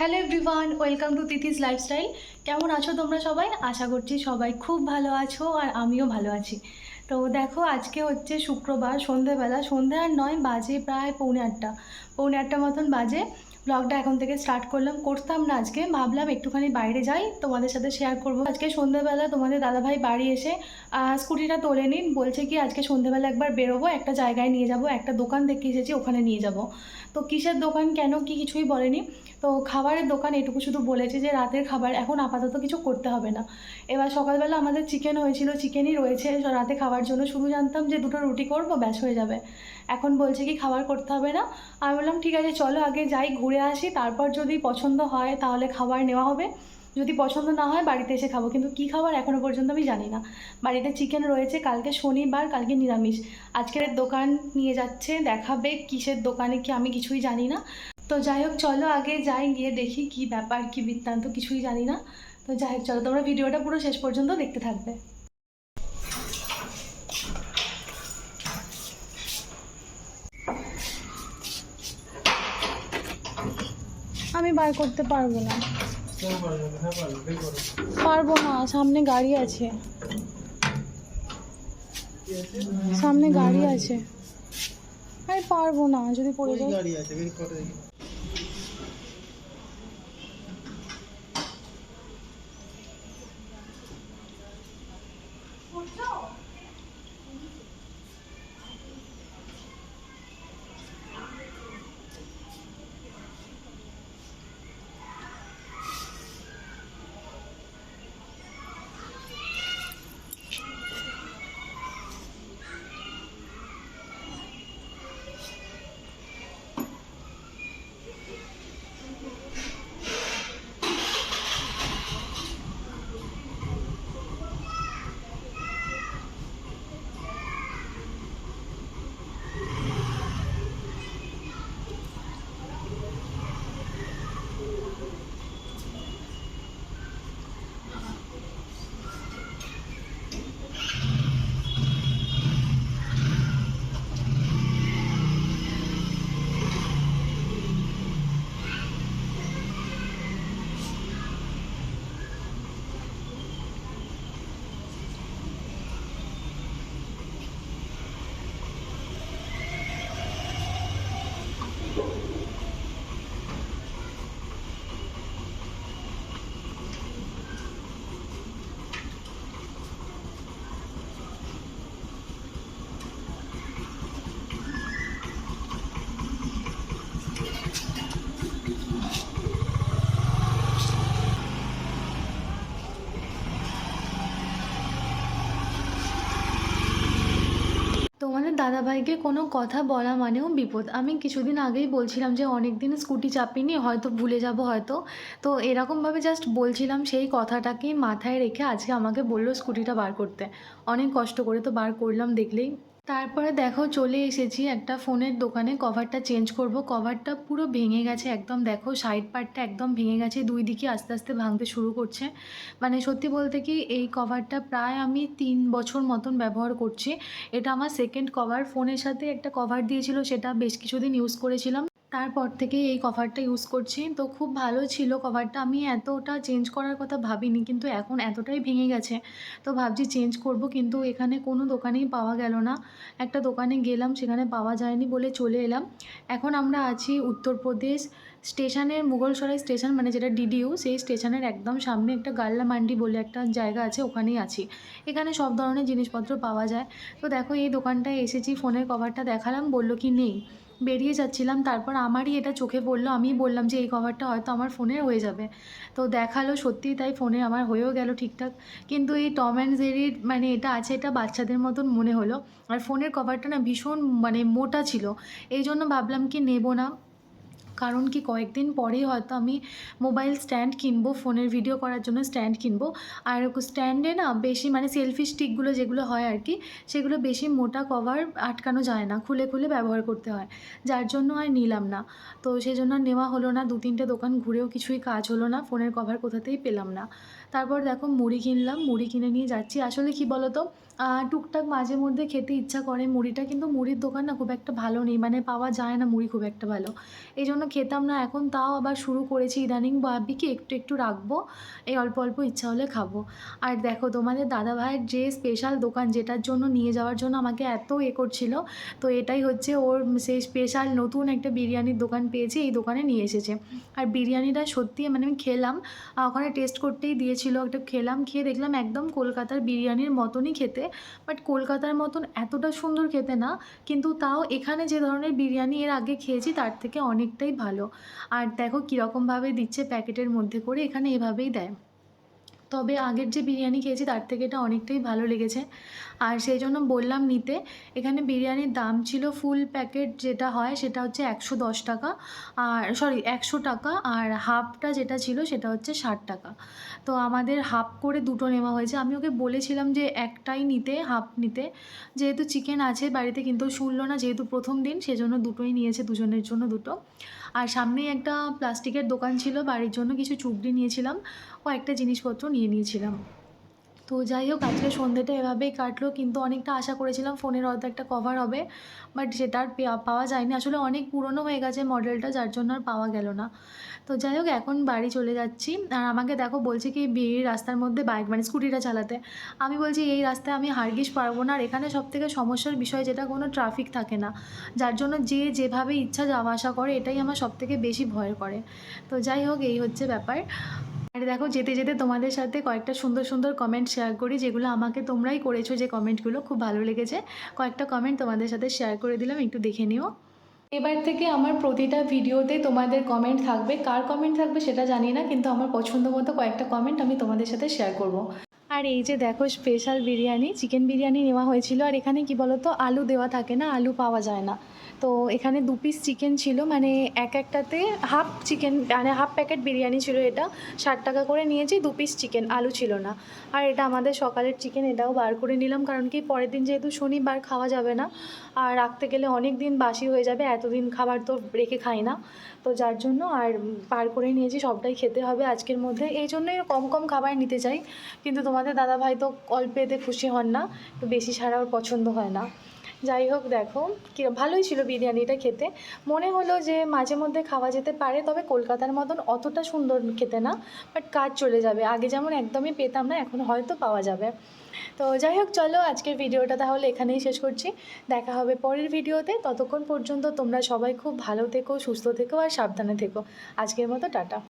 Hello everyone welcome to Tithi's lifestyle কেমন আছো তোমরা সবাই? আশা করছি সবাই খুব ভালো আছো আর আমিও ভালো আছি। তো দেখো, আজকে হচ্ছে শুক্রবার, সন্ধেবেলা। সন্ধে আর নয়, বাজে প্রায় পৌনে আটটা। পৌনে আটটা মতন বাজে। ব্লগটা এখন থেকে স্টার্ট করলাম। করতাম না আজকে। ভাবলাম একটুখানি বাইরে যাই। তোমাদের সাথে শেয়ার করব। আজকে সন্ধেবেলা তোমাদের দাদাভাই বাড়ি এসে স্কুটিটা তোলে নিন। বলছে কি, আজকে সন্ধেবেলা একবার বেরোবো, একটা জায়গায় নিয়ে যাব, একটা দোকান দেখে এসেছি, ওখানে নিয়ে যাব। তো কিসের দোকান, কেন, কি কিছুই বলেনি। তো খাবারের দোকান, এটুকু শুধু বলেছে যে রাতের খাবার, এখন আপাতত কিছু করতে হবে না। এবার সকালবেলা আমাদের চিকেন হয়েছিল চিকেনই রয়েছে। রাতে খাওয়ার জন্য শুধু জানতাম যে দুটো রুটি করব, ব্যাস হয়ে যাবে। এখন বলছে কি খাবার করতে হবে না। আমি বললাম, ঠিক আছে, চলো আগে যাই, ঘুরে আসি, তারপর যদি পছন্দ হয় তাহলে খাবার নেওয়া হবে। যদি পছন্দ না হয় বাড়িতে এসে খাব। কিন্তু কী খাবার এখনও পর্যন্ত আমি জানি না। বাড়িতে চিকেন রয়েছে, কালকে শনিবার, কালকে নিরামিষ। আজকের দোকান নিয়ে যাচ্ছে, দেখাবে কিসের দোকানে কি আমি কিছুই জানি না। তো যাই হোক, চলো আগে যাই, গিয়ে দেখি কি ব্যাপার, কি বৃত্তান্ত, কিছুই জানি না। তো যাই হোক, চলো, তোমরা ভিডিওটা পুরো শেষ পর্যন্ত দেখতে থাকবে। আমি বার করতে পারব না। পারব না সামনে গাড়ি আছে। সামনে গাড়ি আছে। আমি পারব না যদি পড়ে যায় দাদাভাইকে কোনো কথা বলা মানেও বিপদ। আমি কিছুদিন আগেই বলছিলাম যে অনেক দিন স্কুটি চাপিনি, হয়তো ভুলে যাব হয়তো। তো এরকমভাবে জাস্ট বলছিলাম সেই কথাটাকেই মাথায় রেখে আজকে আমাকে বলল স্কুটিটা বার করতে। অনেক কষ্ট করে তো বার করলাম দেখলেই তারপরে দেখো চলে এসেছি একটা ফোনের দোকানে কভারটা চেঞ্জ করব। কভারটা পুরো ভেঙে গেছে একদম, দেখো সাইড পার্টটা একদম ভেঙে গেছে, দুই দিকে আস্তে আস্তে ভাঙতে শুরু করছে। মানে সত্যি বলতে কি এই কভারটা প্রায় আমি তিন বছর মতন ব্যবহার করছি। এটা আমার সেকেন্ড কভার ফোনের সাথে একটা কভার দিয়েছিল, সেটা বেশ কিছুদিন ইউজ করেছিলাম। তারপর থেকে এই কভারটা ইউজ করছি। তো খুব ভালো ছিল কভারটা আমি এতটা চেঞ্জ করার কথা ভাবিনি, কিন্তু এখন এতটাই ভেঙে গেছে। তো ভাবছি চেঞ্জ করব, কিন্তু এখানে কোনো দোকানেই পাওয়া গেল না। একটা দোকানে গেলাম, সেখানে পাওয়া যায়নি বলে চলে এলাম। এখন আমরা আছি উত্তরপ্রদেশ স্টেশনের মুঘলসরাই স্টেশন মানে যেটা ডিডিউ সেই স্টেশনের একদম সামনে একটা গাল্লা মান্ডি বলে একটা জায়গা আছে, ওখানেই আছি। এখানে সব ধরনের জিনিসপত্র পাওয়া যায়। তো দেখো, এই দোকানটায় এসেছি, ফোনের কভারটা দেখালাম, বলল কি নেই। বেরিয়ে যাচ্ছিলাম। তারপর আমারই এটা চোখে পড়ল। আমি বললাম যে, এই কভারটা হয়তো আমার ফোনের হয়ে যাবে। তো দেখাল সত্যিই তাই ফোনে আমার হয়েও গেল ঠিকঠাক। কিন্তু এই টম অ্যান্ড জেরির মানে এটা আছে, এটা বাচ্চাদের মতন মনে হলো। আর ফোনের কভারটা না ভীষণ মানে মোটা ছিল। এই জন্য ভাবলাম কি নেব না? কারণ কি কয়েকদিন পরেই হয়তো আমি মোবাইল স্ট্যান্ড কিনবো ফোনের ভিডিও করার জন্য স্ট্যান্ড কিনবো। আর স্ট্যান্ডে না বেশি মানে সেলফি স্টিকগুলো যেগুলো হয় আর কি, সেগুলো বেশি মোটা কভার আটকানো যায় না, খুলে খুলে ব্যবহার করতে হয়। যার জন্য আর নিলাম না। তো সেই জন্য নেওয়া হলো না দু তিনটে দোকান ঘুরেও কিছুই কাজ হলো না ফোনের কভার কোথাতেই পেলাম না। তারপর দেখো মুড়ি কিনলাম, মুড়ি কিনে নিয়ে যাচ্ছি। আসলে কী বলো তো টুকটাক মাঝে মধ্যে খেতে ইচ্ছা করে মুড়িটা, কিন্তু মুড়ির দোকান না খুব একটা ভালো নেই মানে পাওয়া যায় না মুড়ি খুব একটা ভালো। এই জন্য খেতাম না, এখন তাও আবার শুরু করেছি ইদানিং ভাবি কি একটু একটু রাখব, এই অল্প অল্প ইচ্ছা হলে খাব। আর দেখো তোমাদের দাদা ভাইয়ের যে স্পেশাল দোকান যেটার জন্য নিয়ে যাওয়ার জন্য আমাকে এত এ করছিল, তো এটাই হচ্ছে ওর সেই স্পেশাল নতুন একটা বিরিয়ানির দোকান পেয়েছে, এই দোকানে নিয়ে এসেছে। আর বিরিয়ানিটা সত্যি মানে আমি খেলাম ওখানে টেস্ট করতেই দিয়েছিল, একটা খেলাম, খেয়ে দেখলাম একদম কলকাতার বিরিয়ানির মতনই খেতে বাট কলকাতার মতন এতটা সুন্দর খেতে না, কিন্তু তাও এখানে যে ধরনের বিরিয়ানি এর আগে খেয়েছি, তার থেকে অনেকটাই ভালো। আর দেখো কীরকমভাবে দিচ্ছে প্যাকেটের মধ্যে করে, এখানে এভাবেই দেয়। তবে আগের যে বিরিয়ানি খেয়েছি, তার থেকে এটা অনেকটাই ভালো লেগেছে। আর সেই জন্য বললাম নিতে, এখানে বিরিয়ানির দাম ছিল ফুল প্যাকেট যেটা হয়, সেটা হচ্ছে একশো দশ টাকা। আর সরি একশো টাকা। আর হাফটা যেটা ছিল, সেটা হচ্ছে ষাট টাকা। তো আমাদের হাফ করে দুটো নেওয়া হয়েছে। আমি ওকে বলেছিলাম যে একটাই নিতে, হাফ নিতে। যেহেতু চিকেন আছে বাড়িতে, কিন্তু শুনলো না যেহেতু প্রথম দিন, সেজন্য দুটোই নিয়েছে, দুজনের জন্য দুটো। আর সামনেই একটা প্লাস্টিকের দোকান ছিল, বাড়ির জন্য কিছু চুবড়ি নিয়েছিলাম, কয়েকটা জিনিসপত্র নিয়ে নিয়েছিলাম। তো যাই হোক, আজকে সন্ধ্যেটা এভাবেই কাটলো, কিন্তু অনেকটা আশা করেছিলাম ফোনের হয়তো একটা কভার হবে বাট সেটা আর পাওয়া যায়নি। আসলে অনেক পুরনো হয়ে গেছে মডেলটা যার জন্য আর পাওয়া গেল না। তো যাই হোক, এখন বাড়ি চলে যাচ্ছি। আর আমাকে দেখো, বলছে কি বিয়ের রাস্তার মধ্যে বাইক মানে স্কুটিটা চালাতে। আমি বলছি, এই রাস্তায় আমি হারগিস পারব না, আর এখানে সবথেকে সমস্যার বিষয় যেটা, কোনো ট্রাফিক থাকে না। যার জন্য যে যেভাবে ইচ্ছা যাওয়া আসা করে, এটাই আমার সবথেকে বেশি ভয় করে। তো যাই হোক, এই হচ্ছে ব্যাপার। আর দেখো যেতে যেতে তোমাদের সাথে কয়েকটা সুন্দর সুন্দর কমেন্ট শেয়ার করি, যেগুলো আমাকে তোমরাই করেছ যে কমেন্টগুলো খুব ভালো লেগেছে। কয়েকটা কমেন্ট তোমাদের সাথে শেয়ার করে দিলাম, একটু দেখে নিও। এবার থেকে আমার প্রতিটা ভিডিওতে তোমাদের কমেন্ট থাকবে। কার কমেন্ট থাকবে সেটা জানি না, কিন্তু আমার পছন্দ মতো কয়েকটা কমেন্ট আমি তোমাদের সাথে শেয়ার করব। আর এই যে দেখো স্পেশাল বিরিয়ানি চিকেন বিরিয়ানি নেওয়া হয়েছিল। আর এখানে কি বলো তো আলু দেওয়া থাকে না, আলু পাওয়া যায় না। তো এখানে দু পিস চিকেন ছিল মানে এক একটাতে হাফ চিকেন মানে হাফ প্যাকেট বিরিয়ানি ছিল এটা। ষাট টাকা করে নিয়েছি, দু পিস চিকেন আলু ছিল না। আর এটা আমাদের সকালের চিকেন এটাও বার করে নিলাম, কারণ কি পরের দিন যেহেতু শনিবার খাওয়া যাবে না, আর রাখতে গেলে অনেক দিন বাসি হয়ে যাবে, এতদিন খাবার তো রেখে খাই না। তো যার জন্য আর বার করে নিয়েছি, সবটাই খেতে হবে আজকের মধ্যে। এই জন্যই কম কম খাবার নিতে চাই, কিন্তু তোমাদের দাদা ভাই তো অল্পেতে খুশি হন না, একটু বেশি ছাড়া ওর পছন্দ হয় না। যাই হোক, দেখো কি ভালোই ছিল বিরিয়ানিটা খেতে। মনে হলো যে মাঝে মধ্যে খাওয়া যেতে পারে, তবে কলকাতার মতন অতটা সুন্দর খেতে না বাট কাজ চলে যাবে। আগে যেমন একদমই পেতাম না, এখন হয়তো পাওয়া যাবে। তো যাই হোক, চলো আজকের ভিডিওটা তাহলে এখানেই শেষ করছি। দেখা হবে পরের ভিডিওতে। ততক্ষণ পর্যন্ত তোমরা সবাই খুব ভালো থেকো, সুস্থ থেকো আর সাবধানে থেকো। আজকের মতো, টাটা।